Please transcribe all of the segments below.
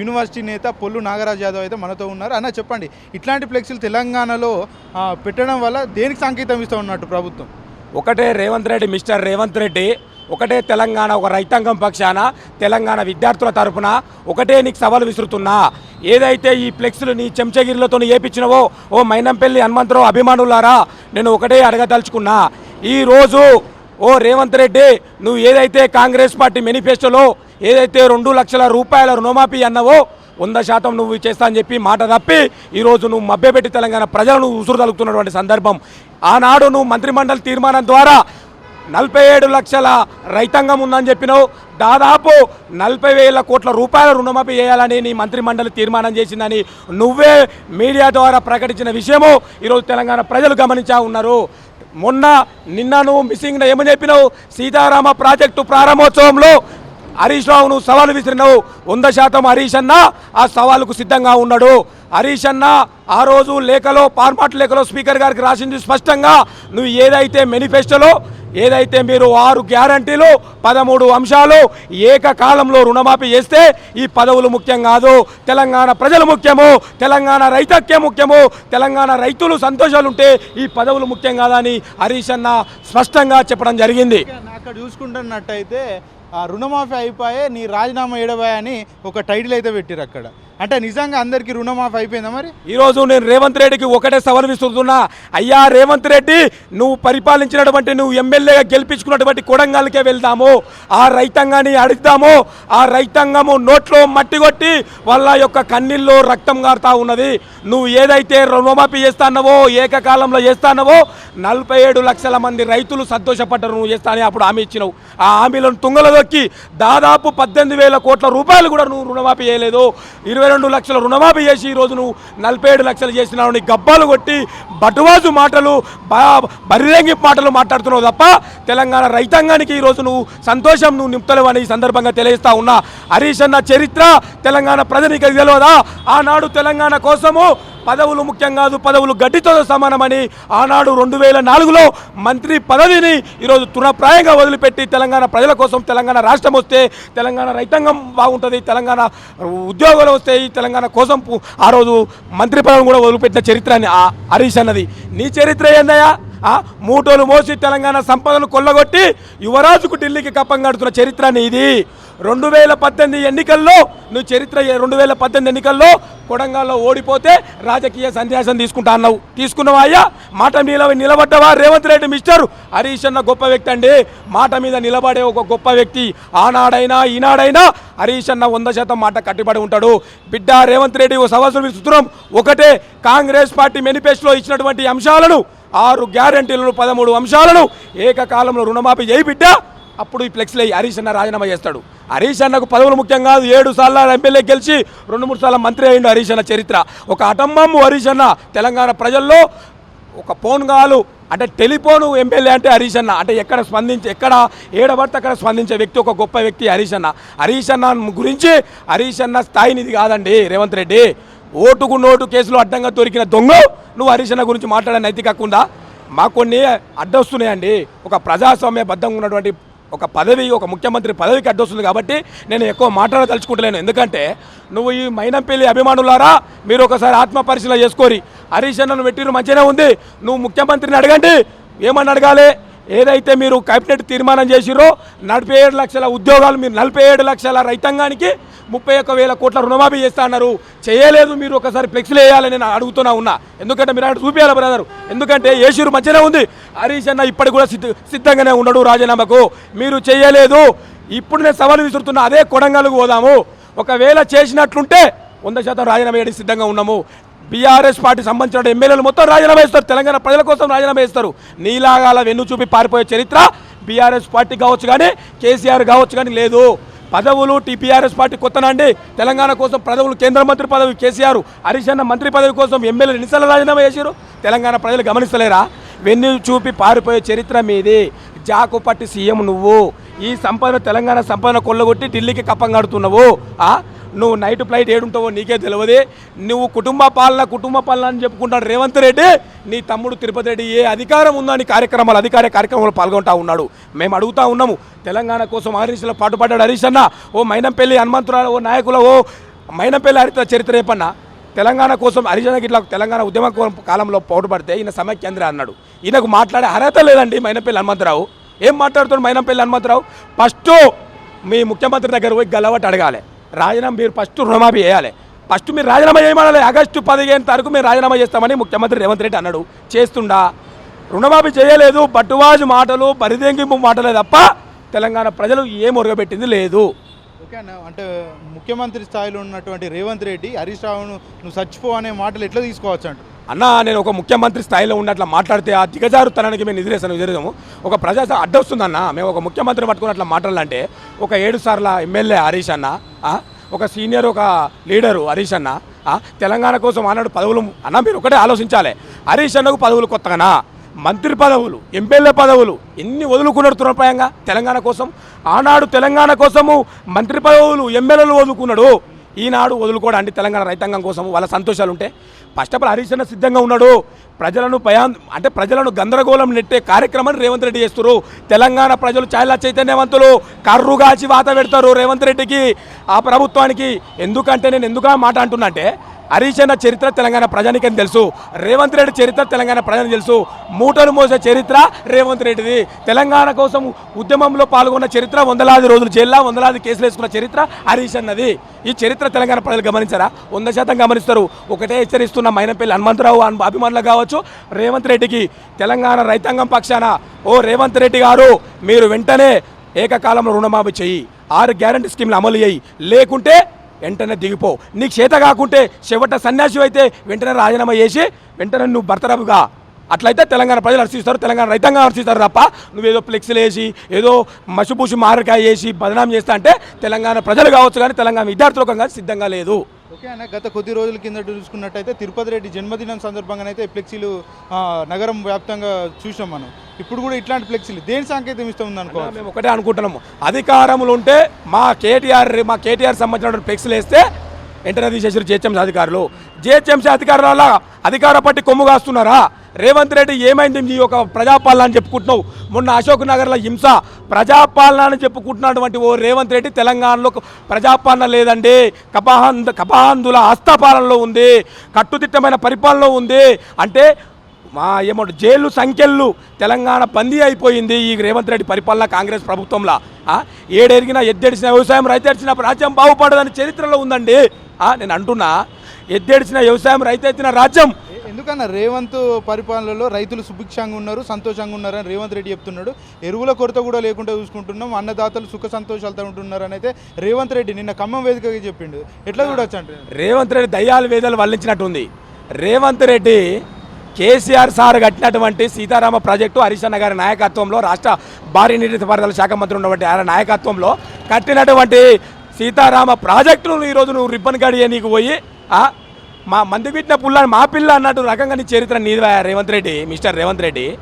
University నేత పొల్లు నాగరాజ్ యాదవ్ అయితే మనతో ఉన్నారు. అన్న చెప్పండి ఇట్లాంటి ఫ్లెక్సీలు తెలంగాణలో పెట్టడం వల్ల దేనికి సంకేతం ఇస్తూ ఉన్నట్టు ప్రభుత్వం? ఒకటే రేవంత్ రెడ్డి మిస్టర్ రేవంత్ రెడ్డి ఒకటే తెలంగాణ ఒక రైతాంగం పక్షాన తెలంగాణ విద్యార్థుల తరపున ఒకటే నీకు సవాలు విసురుతున్నా. ఏదైతే ఈ ఫ్లెక్స్లు నీ చెంచగిరిలతో ఏపించినవో ఓ మైనంపల్లి హనుమంతరావు అభిమానులారా నేను ఒకటే అడగదలుచుకున్నా. ఈరోజు ఓ రేవంత్ రెడ్డి నువ్వు ఏదైతే కాంగ్రెస్ పార్టీ మేనిఫెస్టోలో ఏదైతే రెండు లక్షల రూపాయల రుణమాఫీ అన్నవో వంద శాతం నువ్వు చేస్తా అని చెప్పి మాట తప్పి ఈరోజు నువ్వు మభ్యపెట్టి తెలంగాణ ప్రజలను ఉసురు తలుగుతున్నటువంటి సందర్భం. ఆనాడు నువ్వు మంత్రిమండలి తీర్మానం ద్వారా నలభై ఏడు లక్షల రైతాంగం ఉందని చెప్పినావు. దాదాపు నలభై వేల కోట్ల రూపాయల రుణమాఫీ చేయాలని నీ మంత్రిమండలి తీర్మానం చేసిందని నువ్వే మీడియా ద్వారా ప్రకటించిన విషయము ఈరోజు తెలంగాణ ప్రజలు గమనించా ఉన్నారు. మొన్న నిన్న నువ్వు మిస్సింగ్ ఏమని చెప్పినావు? సీతారామ ప్రాజెక్టు ప్రారంభోత్సవంలో హరీష్ రావు నువ్వు సవాలు విసిరినావు. వంద శాతం హరీష్ అన్న ఆ సవాలుకు సిద్ధంగా ఉన్నాడు. హరీష్ అన్న ఆ రోజు లేఖలో పార్మాట్ లేఖలో స్పీకర్ గారికి రాసింది స్పష్టంగా నువ్వు ఏదైతే మేనిఫెస్టోలో ఏదైతే మీరు ఆరు గ్యారంటీలు పదమూడు అంశాలు ఏకకాలంలో రుణమాఫీ చేస్తే ఈ పదవులు ముఖ్యం కాదు. తెలంగాణ ప్రజలు ముఖ్యము తెలంగాణ రైతక్యం ముఖ్యము తెలంగాణ రైతులు సంతోషాలుంటే ఈ పదవులు ముఖ్యం కాదని హరీష్ అన్న స్పష్టంగా చెప్పడం జరిగింది. అక్కడ చూసుకుంటున్నట్టయితే రుణమాఫీ అయిపోయే నీ రాజీనామా ఏడబాయ్ అని ఒక టైటిల్ అయితే పెట్టారు అక్కడ. అంటే నిజంగా అందరికీ రుణమాఫీ అయిపోయిందా మరి? ఈరోజు నేను రేవంత్ రెడ్డికి ఒకటే సవాల్ విసురుతున్నా. అయ్యా రేవంత్ రెడ్డి నువ్వు పరిపాలించినటువంటి నువ్వు ఎమ్మెల్యేగా గెలిపించుకున్నటువంటి కొడంగల్కే వెళ్దాము. ఆ రైతాంగాన్ని అడుగుదాము ఆ రైతాంగము నోట్లో మట్టి కొట్టి వాళ్ళ యొక్క కన్నీల్లో రక్తం గారుతా ఉన్నది. నువ్వు ఏదైతే రుణమాఫీ చేస్తానవో ఏకకాలంలో చేస్తానవో నలభై ఏడు లక్షల మంది రైతులు సంతోషపడ్డారు నువ్వు చేస్తానని అప్పుడు హామీ ఇచ్చినావు. ఆ హామీలను తుంగలదు దొక్కి దాదాపు పద్దెనిమిది వేల కోట్ల రూపాయలు కూడా నువ్వు రుణమాఫీ చేయలేదు. ఇరవై రెండు లక్షల రుణమాఫీ చేసి ఈరోజు నువ్వు నలభై ఏడు లక్షలు చేసినావు నీ గబ్బాలు కొట్టి బటువాజు మాటలు బరిరంగి మాటలు మాట్లాడుతున్నావు తప్ప తెలంగాణ రైతాంగానికి ఈరోజు నువ్వు సంతోషం నువ్వు నింపుతలేవని ఈ సందర్భంగా తెలియజేస్తా ఉన్నా. హరీష్ అన్న చరిత్ర తెలంగాణ ప్రజనికి తెలియదా? ఆనాడు తెలంగాణ కోసము పదవులు ముఖ్యం కాదు పదవులు గడ్డితో సమానమని ఆనాడు రెండు వేల నాలుగులో మంత్రి పదవిని ఈరోజు తృణప్రాయంగా వదిలిపెట్టి తెలంగాణ ప్రజల కోసం తెలంగాణ రాష్ట్రం వస్తే తెలంగాణ రైతాంగం బాగుంటుంది తెలంగాణ ఉద్యోగాలు వస్తాయి తెలంగాణ కోసం ఆ రోజు మంత్రి పదవిని కూడా వదిలిపెట్టిన చరిత్ర అని ఆ హరీష్ అన్నది. నీ చరిత్ర ఏందయ్యా? మూటోలు మోసి తెలంగాణ సంపదను కొల్లగొట్టి యువరాజుకు ఢిల్లీకి కప్పం కడుతున్న చరిత్ర ఇది. రెండు వేల పద్దెనిమిది ఎన్నికల్లో నువ్వు చరిత్ర రెండు వేల పద్దెనిమిది ఎన్నికల్లో కొడంగల్లో ఓడిపోతే రాజకీయ సన్యాసం తీసుకుంటా అన్నావు. తీసుకున్నావా అయ్యా? మాట మీద నిలబడ్డవా? రేవంత్ రెడ్డి మిస్టర్? హరీష్ అన్న గొప్ప వ్యక్తి అండి. మాట మీద నిలబడే ఒక గొప్ప వ్యక్తి. ఆనాడైనా ఈనాడైనా హరీష్ అన్న వంద శాతం మాట కట్టుబడి ఉంటాడు. బిడ్డ రేవంత్ రెడ్డి ఓ సవాసులు సూత్రం ఒకటే కాంగ్రెస్ పార్టీ మేనిఫెస్టోలో ఇచ్చినటువంటి అంశాలను ఆరు గ్యారంటీలను పదమూడు అంశాలను ఏకకాలంలో రుణమాఫీ చేయి బిడ్డ. అప్పుడు ఈ ఫ్లెక్స్లో హరీష్ అన్న రాజీనామా చేస్తాడు. హరీష్ అన్నకు పదవులు ముఖ్యం కాదు. ఏడు సార్లు ఎమ్మెల్యే గెలిచి రెండు మూడు సార్లు మంత్రి అయ్యిండు హరీష్ అన్న చరిత్ర. ఒక అటమ్మమ్ము హరీష్ అన్న తెలంగాణ ప్రజల్లో ఒక ఫోన్ కాలు అంటే టెలిఫోన్ ఎమ్మెల్యే అంటే హరీష్ అన్న. అంటే ఎక్కడ స్పందించి ఎక్కడ ఏడబడితే అక్కడ స్పందించే వ్యక్తి ఒక గొప్ప వ్యక్తి హరీష్ అన్న. హరీష్ అన్న గురించి హరీష్ అన్న స్థాయినిది కాదండి. రేవంత్ రెడ్డి ఓటుకు నోటు కేసులో అడ్డంగా దొరికిన దొంగ నువ్వు హరీష్ గురించి మాట్లాడే నైతిక హక్కు ఉందా? మాకు కొన్ని అడ్డొస్తున్నాయండి. ఒక ప్రజాస్వామ్య బద్ధంగా ఉన్నటువంటి ఒక పదవి ఒక ముఖ్యమంత్రి పదవికి అడ్డొస్తుంది కాబట్టి నేను ఎక్కువ మాట్లాడదలుచుకుంటలేను. ఎందుకంటే నువ్వు ఈ మైనంపల్లి అభిమానులారా మీరు ఒకసారి ఆత్మ పరిశీలన చేసుకోరి. హరీష్ అన్నను పెట్టిరు మంచిగానే ఉంది. నువ్వు ముఖ్యమంత్రిని అడగండి. ఏమని అడగాలి? ఏదైతే మీరు కేబినెట్ తీర్మానం చేసిరో నలభై ఏడు లక్షల ఉద్యోగాలు మీరు నలభై ఏడు లక్షల రైతాంగానికి ముప్పై ఒక్క వేల కోట్ల రుణమాఫీ చేస్తా అన్నారు. చేయలేదు మీరు ఒకసారి ఫ్లెక్స్లు వేయాలని నేను అడుగుతున్నా ఉన్నా. ఎందుకంటే మీరు అక్కడ చూపించాలి బ్రదర్? ఎందుకంటే ఏషూరు మధ్యనే ఉంది. హరీష్ అన్న ఇప్పటికి కూడా సిద్ధ సిద్ధంగానే ఉన్నాడు రాజీనామాకు. మీరు చేయలేదు. ఇప్పుడు నేను సవాలు విసురుతున్నా. అదే కొడంగల్కు పోదాము. ఒకవేళ చేసినట్లుంటే వంద శాతం రాజీనామా వేయడానికి సిద్ధంగా ఉన్నాము. బీఆర్ఎస్ పార్టీ సంబంధించిన ఎమ్మెల్యేలు మొత్తం రాజీనామా ఇస్తారు తెలంగాణ ప్రజల కోసం రాజీనామా ఇస్తారు నీలాగాల వెన్ను చూపి పారిపోయే చరిత్ర బీఆర్ఎస్ పార్టీ కావచ్చు కానీ కేసీఆర్ కావచ్చు కానీ లేదు. పదవులు టీపీఆర్ఎస్ పార్టీ కొత్తనండి. తెలంగాణ కోసం పదవులు కేంద్ర మంత్రి పదవి కేసీఆర్ హరీష్ అన్న మంత్రి పదవి కోసం ఎమ్మెల్యే ఎన్నిసార్లు రాజీనామా చేశారు? తెలంగాణ ప్రజలు గమనిస్తలేరా? వెన్ను చూపి పారిపోయే చరిత్ర మీది. జాకు పట్టి సీఎం నువ్వు. ఈ సంపద తెలంగాణ సంపదను కొల్లగొట్టి ఢిల్లీకి కప్పం కడుతున్నావు ఆ? నువ్వు నైట్ ఫ్లైట్ ఏడుంటావో నీకే తెలియదు నువ్వు కుటుంబ పాలన కుటుంబ పాలన అని చెప్పుకుంటాడు రేవంత్ రెడ్డి. నీ తమ్ముడు తిరుపతి రెడ్డి ఏ అధికారం ఉందని కార్యక్రమాలు అధికార కార్యక్రమాలు పాల్గొంటా ఉన్నాడు. మేము అడుగుతా ఉన్నాము తెలంగాణ కోసం హరీష్లో పాటుపడ్డాడు హరీష్ అన్న. ఓ మైనంపల్లి హనుమంతురాలు ఓ నాయకుల ఓ మైనంపల్లి హరిత చరిత్ర రేపన్న తెలంగాణ కోసం హరిజనకి ఇట్లా తెలంగాణ ఉద్యమ కాలంలో పోటుపడితే ఈయన సమైక్యంద్ర అన్నాడు. ఈయనకు మాట్లాడే అర్హత లేదండి మైనపల్లి హనుమంతరావు. ఏం మాట్లాడుతున్నాడు మైనపల్లి హనుమంతరావు? ఫస్ట్ మీ ముఖ్యమంత్రి దగ్గర పోయి గలవట్ అడగాలి. రాజీనామా మీరు ఫస్ట్ రుణమాఫీ చేయాలి. ఫస్ట్ మీరు రాజీనామా చేయమనాలి. ఆగస్టు పదిహేను తారీఖు మీరు రాజీనామా చేస్తామని ముఖ్యమంత్రి రేవంత్ రెడ్డి అన్నాడు. చేస్తుండా? రుణమాఫీ చేయలేదు. బట్టువాజు మాటలు బరిదెంగింపు మాటలే తప్ప తెలంగాణ ప్రజలు ఏం ఒరగబెట్టింది లేదు. ఓకే అన్న. అంటే ముఖ్యమంత్రి స్థాయిలో ఉన్నటువంటి రేవంత్ రెడ్డి హరీష్ రావును నువ్వు చచ్చిపో అనే మాటలు ఎట్లా తీసుకోవచ్చు అంట అన్న నేను ఒక ముఖ్యమంత్రి స్థాయిలో ఉన్నట్ల మాట్లాడితే ఆ దిగజారుతనానికి మేము నిద్రేసాను ఎదురేదాము ఒక ప్రజా అడ్డొస్తుందన్న మేము ఒక ముఖ్యమంత్రిని పట్టుకుని అట్లా మాట్లాడాలంటే ఒక ఏడు సార్ల ఎమ్మెల్యే హరీష్ అన్న ఒక సీనియర్ ఒక లీడరు హరీష్ అన్న ఆ, తెలంగాణ కోసం ఆనాడు పదవులు అన్న మీరు ఒకటే ఆలోచించాలి. హరీష్ అన్నకు పదవులు కొత్తగానా? మంత్రి పదవులు ఎమ్మెల్యే పదవులు ఎన్ని వదులుకున్నాడు తృణప్రాయంగా? తెలంగాణ కోసం ఆనాడు తెలంగాణ కోసము మంత్రి పదవులు ఎమ్మెల్యేలు వదులుకున్నాడు. ఈనాడు వదులుకోడండి తెలంగాణ రైతాంగం కోసం వాళ్ళ సంతోషాలు ఉంటే ఫస్ట్ ఆఫ్ ఆల్ హరీష్ అన్న సిద్ధంగా ఉన్నాడు. ప్రజలను భయా అంటే ప్రజలను గందరగోళం నెట్టే కార్యక్రమాన్ని రేవంత్ రెడ్డి చేస్తారు. తెలంగాణ ప్రజలు చాలా చైతన్యవంతులు కర్రుగాచి వాత పెడతారు రేవంత్ రెడ్డికి ఆ ప్రభుత్వానికి. ఎందుకంటే నేను ఎందుకు మాట అంటున్నా అంటే హరీష్ అన్న చరిత్ర తెలంగాణ ప్రజానికని తెలుసు. రేవంత్ రెడ్డి చరిత్ర తెలంగాణ ప్రజానికి తెలుసు. మూటలు మోసే చరిత్ర రేవంత్ రెడ్డిది. తెలంగాణ కోసం ఉద్యమంలో పాల్గొన్న చరిత్ర వందలాది రోజులు జైల్లో వందలాది కేసులు వేసుకున్న చరిత్ర హరీష్ అన్నది ఈ చరిత్ర తెలంగాణ ప్రజలు గమనించారా? వంద శాతం గమనిస్తారు. ఒకటే హెచ్చరిస్తున్న మైనపల్లి హనుమంతరావు అభిమానులు కావచ్చు. రేవంత్ రెడ్డికి తెలంగాణ రైతాంగం పక్షాన ఓ రేవంత్ రెడ్డి గారు మీరు వెంటనే ఏకకాలంలో రుణమాఫీ చెయ్యి. ఆరు గ్యారంటీ స్కీమ్లు అమలు చేయి లేకుంటే వెంటనే దిగిపో. నీకు చేత కాకుంటే చెవట సన్యాసి అయితే వెంటనే రాజీనామా చేసి వెంటనే నువ్వు భర్తరపుగా అట్లయితే తెలంగాణ ప్రజలు హర్షిస్తారు తెలంగాణ రైతాంగం హర్షిస్తారు తప్ప నువ్వేదో ఫ్లెక్స్లు వేసి ఏదో మసిపూసి మారకాయ వేసి బదనాం చేస్తా అంటే తెలంగాణ ప్రజలు కావచ్చు కానీ తెలంగాణ విద్యార్థులకు కానీ సిద్ధంగా లేదు. ఓకే అన్న. గత కొద్ది రోజుల కింద చూసుకున్నట్టయితే తిరుపతి రెడ్డి జన్మదినం సందర్భంగానైతే ఫ్లెక్సీలు నగరం వ్యాప్తంగా చూసాం మనం. ఇప్పుడు కూడా ఇట్లాంటి ఫ్లెక్సీలు. దేని సాంకేతం ఇస్తుంది ఉంది అనుకో? మేము ఒకటే అనుకుంటున్నాము. అధికారములు ఉంటే మా కేటీఆర్ మా కేటీఆర్ సంబంధించిన ఫ్లెక్సీలు వేస్తే వెంటనే తీసేసారు జిహెచ్ఎంసీ అధికారులు. జిహెచ్ఎంసీ అధికారుల అధికార పట్టి కొమ్ము కాస్తున్నారా? రేవంత్ రెడ్డి ఏమైంది? నీ ఒక ప్రజాపాలన అని చెప్పుకుంటున్నావు. మొన్న అశోక్ నగర్లో హింస ప్రజాపాలన అని చెప్పుకుంటున్నటువంటి ఓ రేవంత్ రెడ్డి తెలంగాణలో ప్రజాపాలన లేదండి. కపాహంద కపాహందుల హస్తపాలనలో ఉంది. కట్టుదిట్టమైన పరిపాలనలో ఉంది. అంటే మా ఏమో జైలు సంఖ్యలు తెలంగాణ బందీ అయిపోయింది ఈ రేవంత్ రెడ్డి పరిపాలన కాంగ్రెస్ ప్రభుత్వంలో. ఏడెరిగినా ఎద్దెడిచిన వ్యవసాయం రైతెడిచిన రాజ్యం బాగుపడదని చరిత్రలో ఉందండి. ఆ, నేను అంటున్నా ఎద్దెడిచిన వ్యవసాయం రైతెత్తిన రాజ్యం ఎందుకన్నా రేవంత్ పరిపాలనలో రైతులు సుభిక్షంగా ఉన్నారు సంతోషంగా ఉన్నారు అని రేవంత్ రెడ్డి చెప్తున్నాడు. ఎరువుల కొరత కూడా లేకుండా చూసుకుంటున్నాం అన్నదాతలు సుఖ సంతోషాలతో ఉంటున్నారు అయితే రేవంత్ రెడ్డి నిన్న ఖమ్మం వేదికగా చెప్పిండు. ఎట్లా చూడొచ్చు అంటే రేవంత్ రెడ్డి దయ్యాలు వేదాలు వల్లించినట్టుంది. రేవంత్ రెడ్డి కేసీఆర్ సార్ కట్టినటువంటి సీతారామ ప్రాజెక్టు హరిశన్న గారి నాయకత్వంలో రాష్ట్ర భారీ నీటిపారుదల శాఖ మంత్రి ఉన్నటువంటి ఆయన నాయకత్వంలో కట్టినటువంటి సీతారామ ప్రాజెక్టును ఈరోజు నువ్వు రిబ్బన్ గడియ నీకు పోయి మా మందు పెట్టిన పుల్ల మా పిల్ల అన్నట్టు రకంగా నీ చరిత్ర నీదివా రేవంత్ రెడ్డి మిస్టర్ రేవంత్ రెడ్డి.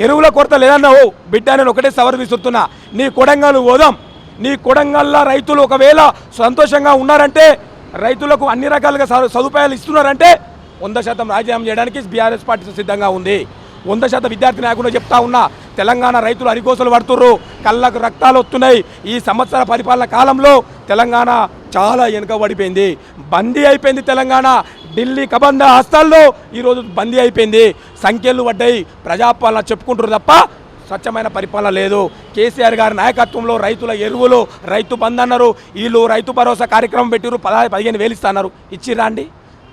ఎరువుల కొరత లేదన్నావు బిడ్డ నేను ఒకటే సవర్ విసురుతున్నా. నీ కొడంగల్ పోదాం నీ కొడంగల్లో రైతులు ఒకవేళ సంతోషంగా ఉన్నారంటే రైతులకు అన్ని రకాలుగా స- సదుపాయాలు ఇస్తున్నారంటే వంద శాతం రాజీనామా చేయడానికి బీఆర్ఎస్ పార్టీ సిద్ధంగా ఉంది. వంద శాతం విద్యార్థి నాయకులు చెప్తా ఉన్నా తెలంగాణ రైతులు అరికోసలు పడుతుర్రు. కళ్ళకు రక్తాలు వస్తున్నాయి. ఈ సంవత్సర పరిపాలన కాలంలో తెలంగాణ చాలా వెనుకబడిపోయింది. బందీ అయిపోయింది తెలంగాణ. ఢిల్లీ కబంధ హస్తాల్లో ఈరోజు బందీ అయిపోయింది. సంఖ్యలు పడ్డాయి. ప్రజాపాలన చెప్పుకుంటారు తప్ప స్వచ్ఛమైన పరిపాలన లేదు. కేసీఆర్ గారి నాయకత్వంలో రైతుల ఎరువులు రైతు బంద్ అన్నారు వీళ్ళు రైతు భరోసా కార్యక్రమం పెట్టిరు పదహారు పదిహేను వేలు ఇస్తున్నారు. ఇచ్చిరండి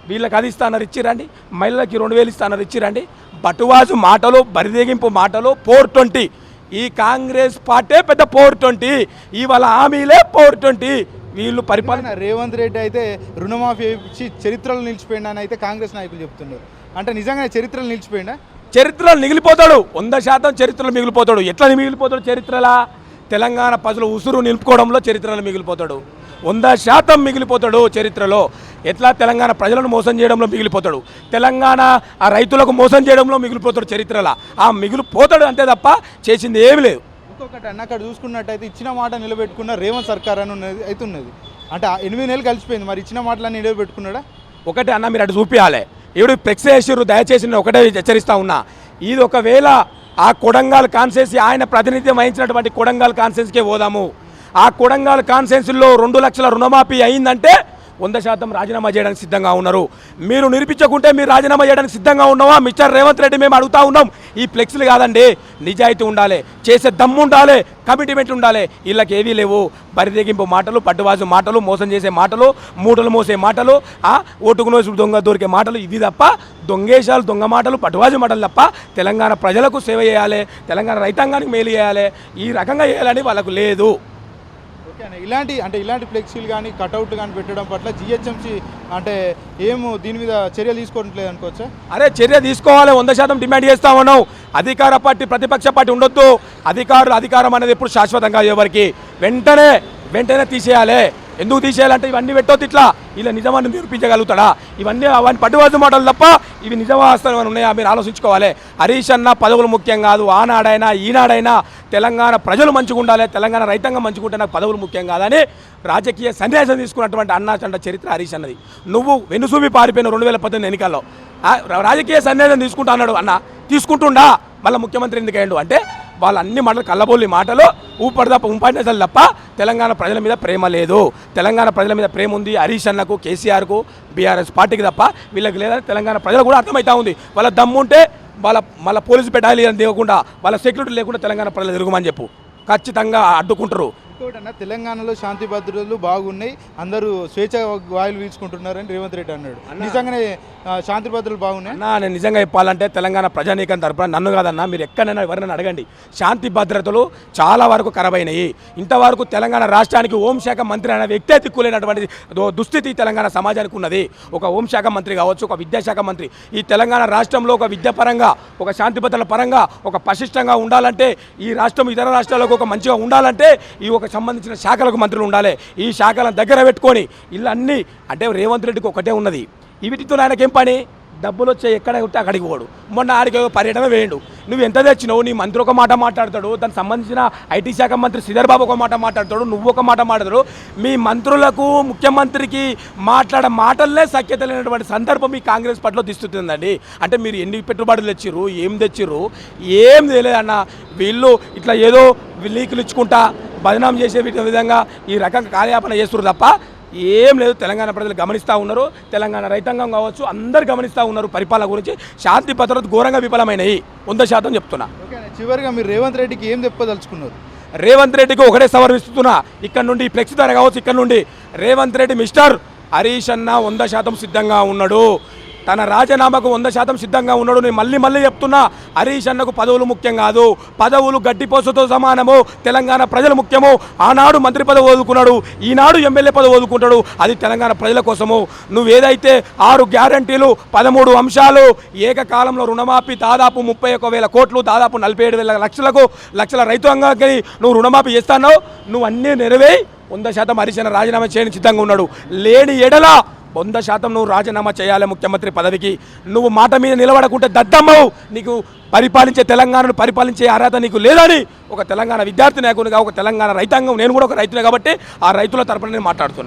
వీళ్ళకి అది ఇస్తాన్నారు ఇచ్చిరండి మహిళలకి రెండు వేలు ఇస్తాన్నారు ఇచ్చిరండి బటువాజు మాటలు బరిదేగింపు మాటలు ఫోర్ ట్వంటీ. ఈ కాంగ్రెస్ పార్టీ పెద్ద ఫోర్ ట్వంటీ. ఇవాళ హామీలే ఫోర్ ట్వంటీ. వీళ్ళు పరిపాలన రేవంత్ రెడ్డి అయితే రుణమాఫీ ఇచ్చి చరిత్రలో నిలిచిపోయిందా అని అయితే కాంగ్రెస్ నాయకులు చెప్తున్నారు. అంటే నిజంగానే చరిత్రలో నిలిచిపోయిందా చరిత్రలో మిగిలిపోతాడు. వంద శాతం చరిత్రలో మిగిలిపోతాడు. ఎట్లా మిగిలిపోతాడు చరిత్రలా? తెలంగాణ ప్రజలు ఉసురు నిలుపుకోవడంలో చరిత్రలో మిగిలిపోతాడు. వంద శాతం మిగిలిపోతాడు చరిత్రలో. ఎట్లా? తెలంగాణ ప్రజలను మోసం చేయడంలో మిగిలిపోతాడు. తెలంగాణ ఆ రైతులకు మోసం చేయడంలో మిగిలిపోతాడు చరిత్రలా. ఆ మిగిలిపోతాడు అంతే తప్ప చేసింది ఏమీ లేదు. ఇంకొకటి అన్న అక్కడ చూసుకున్నట్టయితే ఇచ్చిన మాట నిలబెట్టుకున్న రేవంత్ సర్కార్ అని ఉన్నది అయితే ఉన్నది. అంటే ఆ ఎనిమిది నెలలు కలిసిపోయింది మరి ఇచ్చిన మాటలన్నీ నిలబెట్టుకున్నాడా? ఒకటే అన్న మీరు అటు చూపించాలి ఈవిడ ఫ్లెక్స్ చేసిర్రు దయచేసి నేను ఒకటే హెచ్చరిస్తా ఉన్నా. ఇది ఒకవేళ ఆ కొడంగాల్ కాన్సెన్సీ ఆయన ప్రాతినిధ్యం వహించినటువంటి కొడంగాల్ కాన్సెన్స్కే పోదాము. ఆ కొడంగాల్ కాన్సెన్స్లో రెండు లక్షల రుణమాఫీ అయిందంటే వంద శాతం రాజీనామా చేయడానికి సిద్ధంగా ఉన్నారు. మీరు నిరూపించకుంటే మీరు రాజీనామా చేయడానికి సిద్ధంగా ఉన్నావా? మిస్టర్ రేవంత్ రెడ్డి మేము అడుగుతా ఉన్నాం. ఈ ఫ్లెక్స్లు కాదండి నిజాయితీ ఉండాలి చేసే దమ్ము ఉండాలి కమిట్మెంట్ ఉండాలి. వీళ్ళకి ఏవీ లేవు. బరిదెగింపు మాటలు పట్టువాజు మాటలు మోసం చేసే మాటలు మూటలు మోసే మాటలు ఆ ఓటుకు దొంగ దొరికే మాటలు ఇవి తప్ప దొంగేశాలు దొంగ మాటలు పట్టువాజు మాటలు తప్ప తెలంగాణ ప్రజలకు సేవ చేయాలి తెలంగాణ రైతాంగానికి మేలు చేయాలి ఈ రకంగా చేయాలని వాళ్ళకు లేదు. ఇలాంటి అంటే ఇలాంటి ఫ్లెక్సీలు కానీ కటౌట్ కానీ పెట్టడం పట్ల జిహెచ్ఎంసీ అంటే ఏమో దీని మీద చర్యలు తీసుకోవట్లేదు అనుకోవచ్చా? అరే చర్య తీసుకోవాలి. వంద శాతం డిమాండ్ చేస్తా ఉన్నాం. అధికార పార్టీ ప్రతిపక్ష పార్టీ ఉండొద్దు. అధికారులు అధికారం అనేది ఎప్పుడు శాశ్వతంగా ఎవరికి వెంటనే వెంటనే తీసేయాలి. ఎందుకు తీసేయాలంటే ఇవన్నీ పెట్టొద్దు ఇట్లా. ఇలా నిజమాన్ని నిరూపించగలుగుతాడా ఇవన్నీ అవన్నీ పట్టువాదు మాటలు తప్ప ఇవి నిజవాస్తవం ఉన్నాయా? మీరు ఆలోచించుకోవాలి. హరీష్ అన్న పదవులు ముఖ్యం కాదు. ఆనాడైనా ఈనాడైనా తెలంగాణ ప్రజలు మంచిగా ఉండాలి. తెలంగాణ రైతాంగం మంచిగా నాకు పదవులు ముఖ్యం కాదని రాజకీయ సన్యాసం తీసుకున్నటువంటి అన్నాచండ చరిత్ర హరీష్ అన్నది. నువ్వు వెనుసూపి పారిపోయిన రెండు వేల పద్దెనిమిది ఎన్నికల్లో. రాజకీయ సన్యాసం తీసుకుంటా అన్నాడు అన్న. తీసుకుంటుండా? మళ్ళీ ముఖ్యమంత్రి ఎందుకు అంటే వాళ్ళ అన్ని మాటలు కళ్ళబోలి మాటలు ఊపడి ఉంపాడినసలు తప్ప తెలంగాణ ప్రజల మీద ప్రేమ లేదు. తెలంగాణ ప్రజల మీద ప్రేమ ఉంది హరీష్ అన్నకు కేసీఆర్కు బీఆర్ఎస్ పార్టీకి తప్ప వీళ్ళకి లేదని తెలంగాణ ప్రజలు కూడా అర్థమవుతా ఉంది. వాళ్ళ దమ్ముంటే వాళ్ళ మళ్ళీ పోలీసు పెట్టాలి అని దిగకుండా వాళ్ళ సెక్యూరిటీ లేకుండా తెలంగాణ ప్రజలు తిరుగుమని చెప్పు. ఖచ్చితంగా అడ్డుకుంటారు. ఇంకోటి అన్న తెలంగాణలో శాంతి భద్రతలు బాగున్నాయి. అందరూ స్వేచ్ఛ వాయులు పీల్చుకుంటున్నారని రేవంత్ రెడ్డి అన్నాడు. నిజంగానే శాంతి భద్రతలు బాగున్నాయి? అన్నా నేను నిజంగా చెప్పాలంటే తెలంగాణ ప్రజానీకం తరపున నన్ను కాదన్నా మీరు ఎక్కడైనా ఎవరైనా అడగండి. శాంతి భద్రతలు చాలా వరకు ఖరాబైనాయి. ఇంతవరకు తెలంగాణ రాష్ట్రానికి హోంశాఖ మంత్రి అనే వ్యక్తే దిక్కులేనటువంటి దో- దుస్థితి తెలంగాణ సమాజానికి ఉన్నది. ఒక హోంశాఖ మంత్రి కావచ్చు ఒక విద్యాశాఖ మంత్రి. ఈ తెలంగాణ రాష్ట్రంలో ఒక విద్యాపరంగా ఒక శాంతి భద్రతల పరంగా ఒక పటిష్టంగా ఉండాలంటే ఈ రాష్ట్రం ఇతర రాష్ట్రాలకు ఒక మంచిగా ఉండాలంటే ఈ ఒక సంబంధించిన శాఖలకు మంత్రులు ఉండాలి. ఈ శాఖలను దగ్గర పెట్టుకొని ఇళ్ళన్నీ అన్నీ అంటే రేవంత్ రెడ్డికి ఒకటే ఉన్నది. వీటితో ఆయనకేం పని? డబ్బులు వచ్చే ఎక్కడ ఉంటే అక్కడికి పోడు. మొన్న ఆడికి పర్యటన వేయండు. నువ్వు ఎంత తెచ్చినావు? నీ మంత్రి ఒక మాట మాట్లాడతాడు. దానికి సంబంధించిన ఐటీ శాఖ మంత్రి శ్రీధర్ బాబు ఒక మాట మాట్లాడతాడు. నువ్వు ఒక మాట మాట్లాడతాడు. మీ మంత్రులకు ముఖ్యమంత్రికి మాట్లాడే మాటలనే సఖ్యత లేనటువంటి సందర్భం మీ కాంగ్రెస్ పార్టీలో దిస్తుందండి అంటే మీరు ఎన్ని పెట్టుబడులు తెచ్చిర్రు? ఏం తెచ్చిర్రు? ఏం తెలియదన్న వీళ్ళు ఇట్లా ఏదో లీకులు ఇచ్చుకుంటా బదనాం చేసే విధ- విధంగా ఈ రకంగా కార్యాపన చేస్తున్నారు తప్ప ఏం లేదు. తెలంగాణ ప్రజలు గమనిస్తూ ఉన్నారు. తెలంగాణ రైతాంగం కావచ్చు అందరు గమనిస్తూ ఉన్నారు పరిపాలన గురించి. శాంతి భద్రత ఘోరంగా విఫలమైనవి వంద శాతం చెప్తున్నా. చివరిగా మీరు రేవంత్ రెడ్డికి ఏం చెప్పదలుచుకున్నారు? రేవంత్ రెడ్డికి ఒకటే సమర్పిస్తున్నా. ఇక్కడ నుండి ఫ్లెక్స్ ధర కావచ్చు ఇక్కడ నుండి. రేవంత్ రెడ్డి మిస్టర్ హరీష్ అన్న వంద శాతం సిద్ధంగా ఉన్నాడు. తన రాజీనామాకు వంద శాతం సిద్ధంగా ఉన్నాడు. నేను మళ్ళీ మళ్ళీ చెప్తున్నా హరీష్ అన్నకు పదవులు ముఖ్యం కాదు. పదవులు గడ్డిపోసతో సమానము. తెలంగాణ ప్రజలు ముఖ్యము. ఆనాడు మంత్రి పదవి వదులుకున్నాడు ఈనాడు ఎమ్మెల్యే పదవి వదులుకుంటాడు అది తెలంగాణ ప్రజల కోసము. నువ్వేదైతే ఆరు గ్యారంటీలు పదమూడు అంశాలు ఏకకాలంలో రుణమాఫీ దాదాపు ముప్పై ఒక వేల కోట్లు దాదాపు నలభై ఏడు వేల లక్షలకు లక్షల రైతాంగానికి నువ్వు రుణమాఫీ చేస్తానో నువ్వు అన్నీ నెరవేయి. వంద శాతం హరిశన రాజీనామా చేయని సిద్ధంగా ఉన్నాడు. లేని ఎడల వంద శాతం నువ్వు రాజీనామా చేయాలి ముఖ్యమంత్రి పదవికి. నువ్వు మాట మీద నిలబడకుంటే దద్దమ్మవు. నీకు పరిపాలించే తెలంగాణను పరిపాలించే అర్హత నీకు లేదని ఒక తెలంగాణ విద్యార్థి నాయకునిగా ఒక తెలంగాణ రైతాంగం నేను కూడా ఒక రైతునే కాబట్టి ఆ రైతుల తరపున నేను మాట్లాడుతున్నా.